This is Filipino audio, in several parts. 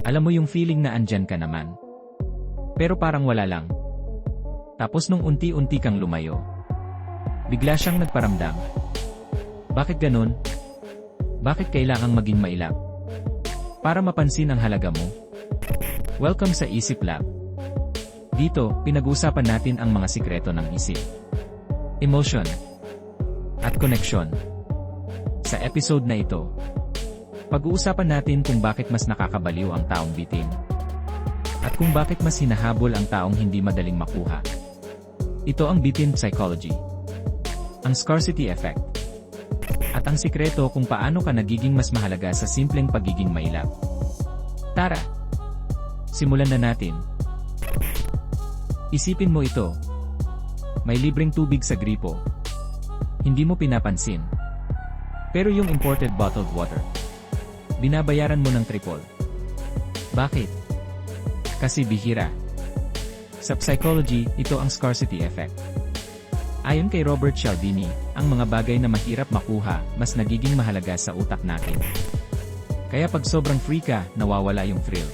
Alam mo yung feeling na andyan ka naman. Pero parang wala lang. Tapos nung unti-unti kang lumayo, bigla siyang nagparamdam. Bakit ganun? Bakit kailangang maging mailap? Para mapansin ang halaga mo. Welcome sa Isip Lab. Dito, pinag-uusapan natin ang mga sikreto ng isip. Emotion. At connection. Sa episode na ito, pag-uusapan natin kung bakit mas nakakabaliw ang taong bitin. At kung bakit mas hinahabol ang taong hindi madaling makuha. Ito ang bitin psychology. Ang scarcity effect. At ang sikreto kung paano ka nagiging mas mahalaga sa simpleng pagiging mailap. Tara! Simulan na natin. Isipin mo ito. May libreng tubig sa gripo. Hindi mo pinapansin. Pero yung imported bottled water, binabayaran mo ng triple. Bakit? Kasi bihira. Sa psychology, ito ang scarcity effect. Ayon kay Robert Cialdini, ang mga bagay na mahirap makuha, mas nagiging mahalaga sa utak natin. Kaya pag sobrang free ka, nawawala yung thrill.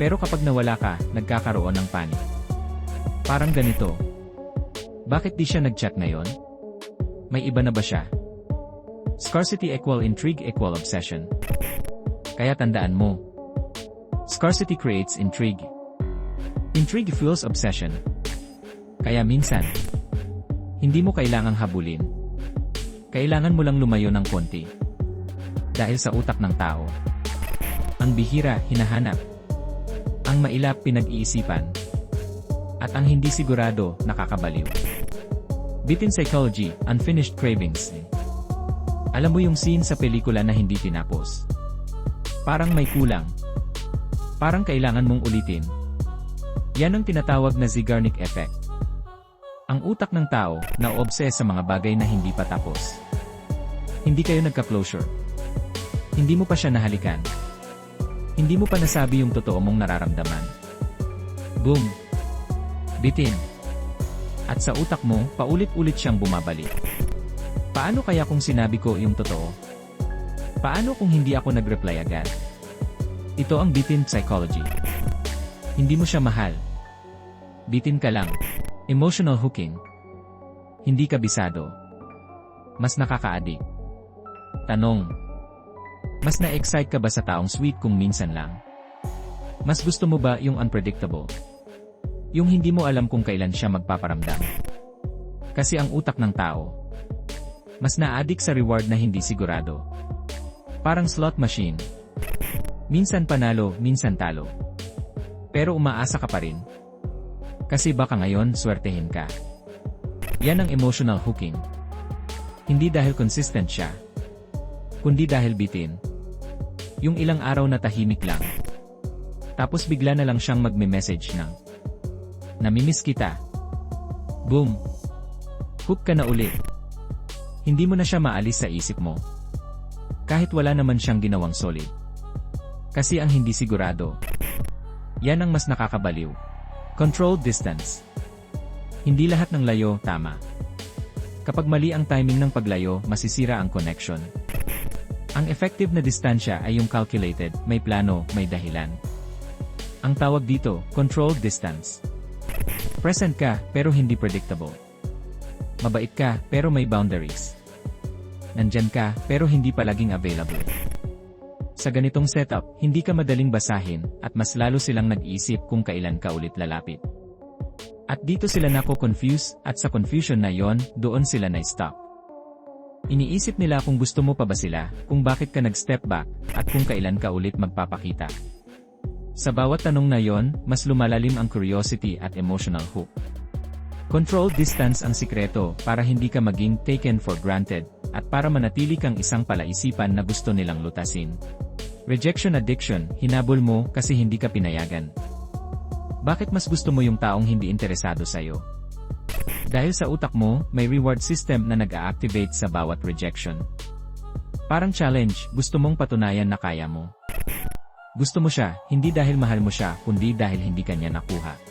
Pero kapag nawala ka, nagkakaroon ng panic. Parang ganito. Bakit di siya nag-chat ngayon? May iba na ba siya? Scarcity equal intrigue equal obsession. Kaya tandaan mo. Scarcity creates intrigue. Intrigue fuels obsession. Kaya minsan, hindi mo kailangang habulin. Kailangan mo lang lumayo ng konti. Dahil sa utak ng tao. Ang bihira, hinahanap. Ang mailap, pinag-iisipan. At ang hindi sigurado, nakakabaliw. Bitin psychology, unfinished cravings. Alam mo yung scene sa pelikula na hindi tinapos. Parang may kulang. Parang kailangan mong ulitin. Yan ang tinatawag na Zeigarnik effect. Ang utak ng tao na obses sa mga bagay na hindi pa tapos. Hindi kayo nagka-closure. Hindi mo pa siya nahalikan. Hindi mo pa nasabi yung totoo mong nararamdaman. Boom! Bitin. At sa utak mo, paulit-ulit siyang bumabalik. Paano kaya kung sinabi ko yung totoo? Paano kung hindi ako nag-reply agad? Ito ang bitin psychology. Hindi mo siya mahal. Bitin ka lang. Emotional hooking. Hindi ka bisado. Mas nakaka-addict. Tanong. Mas na-excite ka ba sa taong sweet kung minsan lang? Mas gusto mo ba yung unpredictable? Yung hindi mo alam kung kailan siya magpaparamdam. Kasi ang utak ng tao, mas na-addict sa reward na hindi sigurado. Parang slot machine. Minsan panalo, minsan talo. Pero umaasa ka pa rin. Kasi baka ngayon, swertehin ka. Yan ang emotional hooking. Hindi dahil consistent siya. Kundi dahil bitin. Yung ilang araw na tahimik lang. Tapos bigla na lang siyang magme-message ng Namimiss kita. Boom. Hook ka na uli. Hindi mo na siya maalis sa isip mo. Kahit wala naman siyang ginawang solid. Kasi ang hindi sigurado. Yan ang mas nakakabaliw. Controlled distance. Hindi lahat ng layo tama. Kapag mali ang timing ng paglayo, masisira ang connection. Ang effective na distansya ay yung calculated, may plano, may dahilan. Ang tawag dito, controlled distance. Present ka, pero hindi predictable. Mabait ka, pero may boundaries. Nandyan ka, pero hindi palaging available. Sa ganitong setup, hindi ka madaling basahin, at mas lalo silang nag-iisip kung kailan ka ulit lalapit. At dito sila nako-confuse, at sa confusion na yon, doon sila na-stop. Iniisip nila kung gusto mo pa ba sila, kung bakit ka nag-step back, at kung kailan ka ulit magpapakita. Sa bawat tanong na yon, mas lumalalim ang curiosity at emotional hook. Controlled distance ang sikreto para hindi ka maging taken for granted, at para manatili kang isang palaisipan na gusto nilang lutasin. Rejection addiction, hinabol mo kasi hindi ka pinayagan. Bakit mas gusto mo yung taong hindi interesado sa'yo? Dahil sa utak mo, may reward system na nag-a-activate sa bawat rejection. Parang challenge, gusto mong patunayan na kaya mo. Gusto mo siya, hindi dahil mahal mo siya, kundi dahil hindi kanya nakuha.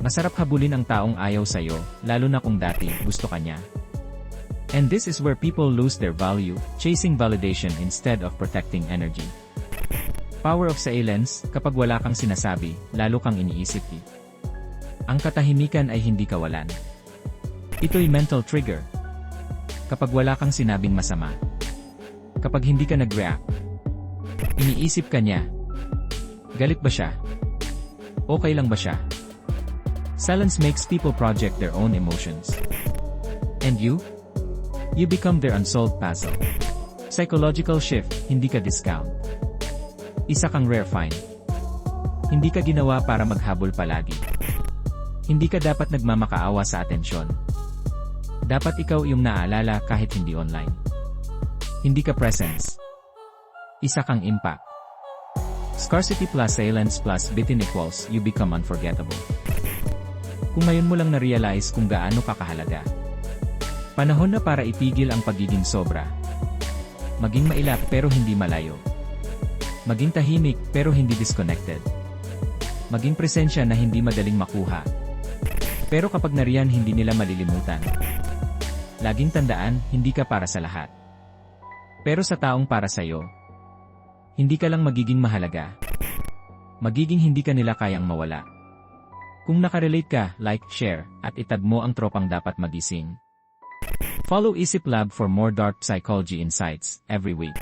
Masarap habulin ang taong ayaw sa'yo, lalo na kung dati gusto kanya. And this is where people lose their value, chasing validation instead of protecting energy. Power of silence, kapag wala kang sinasabi, lalo kang iniisip. Ang katahimikan ay hindi kawalan. Ito'y mental trigger. Kapag wala kang sinabing masama. Kapag hindi ka nag-react. Iniisip ka niya. Galit ba siya? Okay lang ba siya? Silence makes people project their own emotions. And you? You become their unsolved puzzle. Psychological shift, hindi ka discount. Isa kang rare find. Hindi ka ginawa para maghabol palagi. Hindi ka dapat nagmamakaawa sa atensyon. Dapat ikaw yung naaalala kahit hindi online. Hindi ka presence. Isa kang impact. Scarcity plus silence plus bitin equals you become unforgettable. Kung ngayon mo lang na-realize kung gaano ka kahalaga. Panahon na para itigil ang pagiging sobra. Maging mailap pero hindi malayo. Maging tahimik pero hindi disconnected. Maging presensya na hindi madaling makuha. Pero kapag nariyan hindi nila malilimutan. Laging tandaan, hindi ka para sa lahat. Pero sa taong para sa'yo, hindi ka lang magiging mahalaga. Magiging hindi ka nila kayang mawala. Kung nakarelate ka, like, share, at itag mo ang tropang dapat magising. Follow Isip Lab for more dark psychology insights every week.